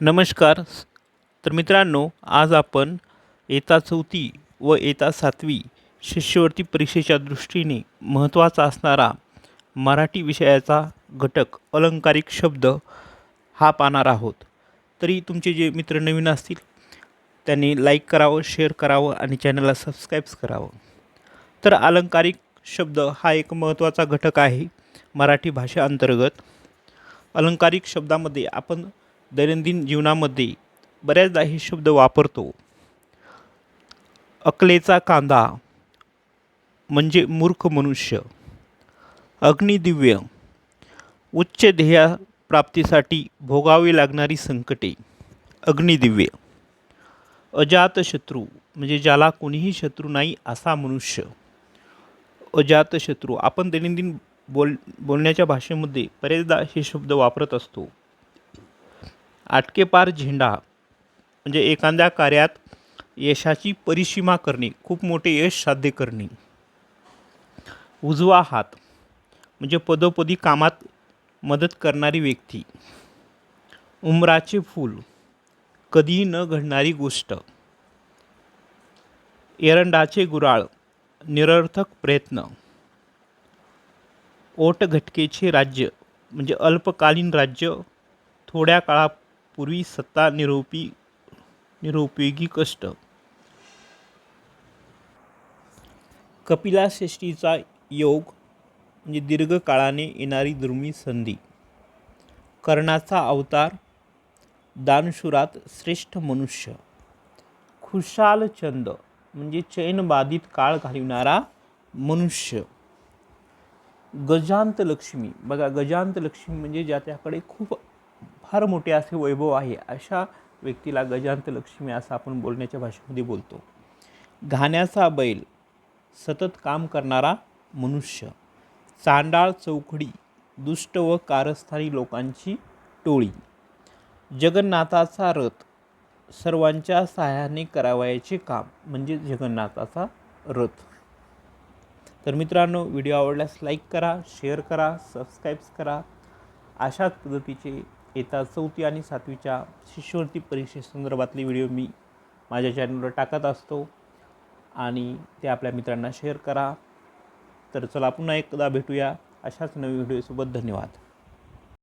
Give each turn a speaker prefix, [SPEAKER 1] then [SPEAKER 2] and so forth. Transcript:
[SPEAKER 1] नमस्कार. तर मित्रांनो आज आपण येता चौथी व येता सातवी शिष्यवृत्ती परीक्षेच्या दृष्टीने महत्त्वाचा असणारा मराठी विषयाचा घटक अलंकारिक शब्द हा पाहणार आहोत. तरी तुमचे जे मित्र नवीन असतील त्यांनी लाईक करावं शेअर करावं आणि चॅनलला सबस्क्राईब्स करावं. तर अलंकारिक शब्द हा एक महत्त्वाचा घटक आहे मराठी भाषेअंतर्गत अलंकारिक शब्दामध्ये आपण दैनंदिन जीवनामध्ये बऱ्याचदा हे शब्द वापरतो. अकलेचा कांदा म्हणजे मूर्ख मनुष्य. अग्निदिव्य उच्च ध्येया प्राप्तीसाठी भोगावी लागणारी संकटे. अग्निदिव्य अजातशत्रू म्हणजे ज्याला कोणीही शत्रू नाही असा मनुष्य. अजातशत्रू आपण दैनंदिन बोल बोलण्याच्या भाषेमध्ये बरेचदा हे शब्द वापरत असतो. आटकेपार झेंडा म्हणजे एखाद्या कार्यात यशाची परिसीमा करणे खूप मोठे यश साध्य करणे. उजवा हात म्हणजे पदोपदी कामात मदत करणारी व्यक्ती. उमराचे फूल कधीही न घडणारी गोष्ट. एरंडाचे गुराळ निरर्थक प्रयत्न. ओटघटकेचे राज्य म्हणजे अल्पकालीन राज्य थोड्या पूर्वी सत्ता निरोपी निरुपयोगी कष्ट. कपिलाश्रेष्ठीचा योग म्हणजे दीर्घकाळाने येणारी दुर्मी संधी. कर्णाचा अवतार दानशुरात श्रेष्ठ मनुष्य. खुशाल छंद म्हणजे चैनबाधित काळ घालविणारा मनुष्य. गजांत लक्ष्मी बघा गजांत लक्ष्मी म्हणजे ज्याच्याकडे खूप फार मोठे असे वैभव आहे अशा व्यक्तीला गजांत लक्ष्मी असं आपण बोलण्याच्या भाषेमध्ये बोलतो. घाण्याचा बैल सतत काम करणारा मनुष्य चांडाळ चौकडी दुष्ट व कारस्थानी लोकांची टोळी जगन्नाथाचा रथ सर्वांच्या सहाय्याने करावयाचे काम म्हणजे जगन्नाथाचा रथ. तर मित्रांनो व्हिडिओ आवडल्यास लाईक करा शेअर करा सबस्क्राईब्स करा. अशाच पद्धतीचे येता चौथी आणि सातवीच्या शिष्यवृत्ती परीक्षेसंदर्भातले व्हिडिओ मी माझ्या चॅनलवर टाकत असतो. आणि ते आपल्या मित्रांना शेअर करा. तर चला पुन्हा एकदा भेटूया. अशाच नवीन व्हिडिओसोबत धन्यवाद.